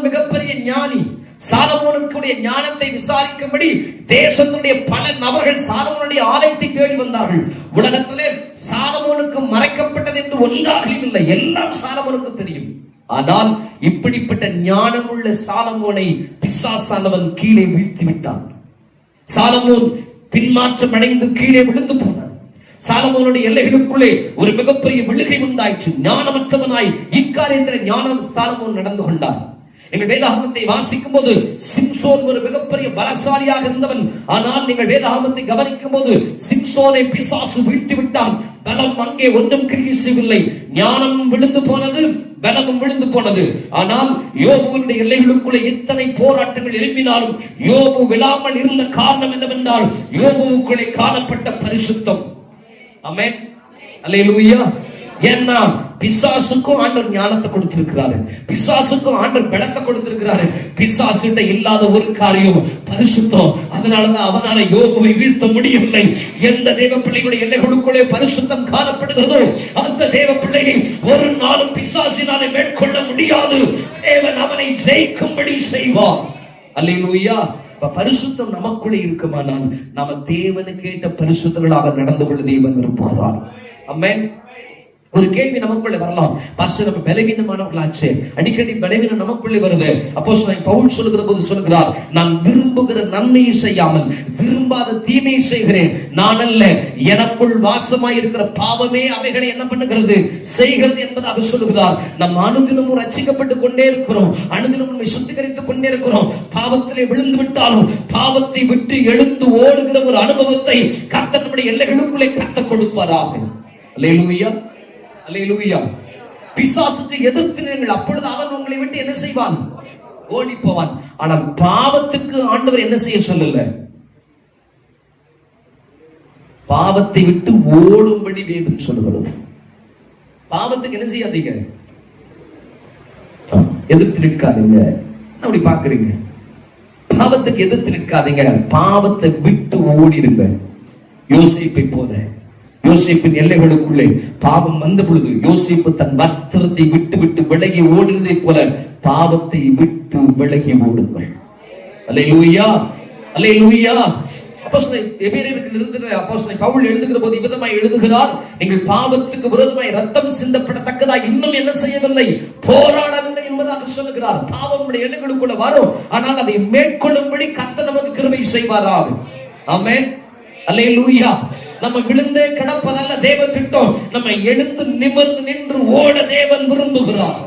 Solomon மிகப்பெரிய ஞானி. சாலமோனுக்குடைய ஞானத்தை விசாரிக்கும்படி தேசத்துடைய பல நபர்கள் சாலமோனுடைய ஆலயத்தை தேடி வந்தார்கள். உலகத்திலே சாலமோனுக்கு மறைக்கப்பட்டது என்று ஒன்றாகவும் இல்லை. எல்லாம் சாலமோனுக்கு தெரியும். ஆனால் இப்படிப்பட்ட ஞானமுள்ள சாலமோனை பிசாசானவன் கீழே வீழ்த்தி விட்டான். சாலமோன் பின்மாற்றம் அடைந்து கீழே விழுந்து போனான். சாலமோனுடைய எல்லைகளுக்குள்ளே ஒரு மிகப்பெரிய விழுகை உண்டாயிற்று. ஞானமற்றவனாய் இக்காரியத்தில் ஞானம் சாலமோன் நடந்து கொண்டான். எங்கள் வேதாகமத்தை வாசிக்கும் போது சிம்சோன் ஒரு மிகப்பெரிய பலசாலியாக இருந்தவன். ஆனால் நீங்கள் வேதாகமத்தை கவனிக்கும் போது சிம்சோனை பிசாசு வீழ்த்தி விட்டான். பலம் அங்கே ஒன்றும் கிரியை செய்யவில்லை ஞானம் விழுந்து போனது பலமும் விழுந்து போனது. ஆனால் யோபுவினுடைய எல்லைகளுக்குள்ளே எத்தனை போராட்டங்கள் எழுப்பினாலும் யோபு விழாமல் இருந்த காரணம் என்னவென்றால் யோபுக்குள்ளே காணப்பட்ட பரிசுத்தம். அமேன் அல்ல ஏன்னா பிசாசுக்கும் ஆண்டர் ஞானத்தை கொடுத்திருக்கிறாரு. பிசாசுக்கும் ஆண்டர் பலத்தை கொடுத்திருக்கிறாரு. பிசாசுகிட்ட இல்லாத ஒரு காரியம் பரிசுத்தம். அதனாலதான் அவனால யோகுவை வீழ்த்த முடியவில்லை. எந்த தேவ பிள்ளைகளுடைய எல்லைகளுக்குள்ளே பரிசுத்தம் காணப்படுகிறதோ அந்த தேவ பிள்ளையை ஒரு நாளும் பிசாசினாலே மேற்கொள்ள முடியாது. தேவன் அவனை ஜெயிக்கும்படி செய்வார். அல்லையா பரிசுத்தம் நமக்குள்ளே இருக்குமானால் நாம தேவனுக்கு ஏற்ற பரிசுத்தங்களாக நடந்து கொள்ள தேவன் விரும்புகிறார். அம்மேன் ஒரு கேள்வி நமக்குள்ளே வரலாம். பாஸ்டர் நம்ம பலவீனமானவர்களாச்சு. அடிக்கடி பலவீனம் நமக்குள்ளே வருது. அப்போ பவுல் சொல்லுகிற போது சொல்லுகிறார் நான் விரும்புகிற நன்மையை செய்யாமல் விரும்பாத தீமையை செய்கிறேன். நான் அல்ல எனக்குள் வாசமாய் இருக்கிற பாவமே அவைகளை என்ன பண்ணுகிறது? செய்கிறது என்பதாக சொல்லுகிறார். நம் அனுதினமும் ரட்சிக்கப்பட்டு கொண்டே இருக்கிறோம். அனுதினமும் நம்மை சுத்திகரித்துக் கொண்டே இருக்கிறோம். பாவத்திலே விழுந்து விட்டாலும் பாவத்தை விட்டு எழுந்து ஓடுகிற ஒரு அனுபவத்தை கத்த நம்முடைய எல்லைகளுக்குள்ளே கத்த கொடுப்பாராக. அல்லேலூயா. அல்லேலூயா பிசாசுக்கு எதிர்த்து நீங்கள் அப்பொழுது அவன் உங்களை விட்டு என்ன செய்வான்? ஓடி போவான் ஆனால் பாவத்துக்கு ஆண்டவர் என்ன செய்ய சொல்லல? பாவத்தை விட்டு ஓடும்படி வேதம் சொல்லுகிறது. பாவத்துக்கு என்ன செய்யாதீங்க? எதிர்த்து நிற்காதீங்க. அப்படி பாக்குறீங்க பாவத்துக்கு எதிர்த்து நிற்காதீங்க. பாவத்தை விட்டு ஓடிடுங்க யோசிப்பை போல. யோசிப்பின் எல்லைகளுக்குள்ளே பாவம் வந்த பொழுது யோசிப்பு தன் வஸ்திரத்தை விட்டு விட்டு விலகி ஓடினதை போல பாவத்தை விட்டு விலகி ஓடுங்கள். அல்லேலூயா! அல்லேலூயா! அப்போஸ்தலன் லூயா எழுதுகிறார் நீங்கள் பாவத்துக்கு விரோதமாய் ரத்தம் சிந்தப்படத்தக்கதாக இன்னும் என்ன செய்யவில்லை? போராடவில்லை என்பதாக சொல்லுகிறார். பாவம் எல்லைகளுக்குள்ள வரும் ஆனால் அதை மேற்கொள்ளும்படி கத்த நமக்கு கிருமை செய்வாராக ஆமென். அல்லேலூயா! நம்ம விழுந்தே கிடப்பதல்ல தேவ திட்டம். நம்ம எழுந்து நிமிர்ந்து நின்று ஓட தேவன் விரும்புகிறார்.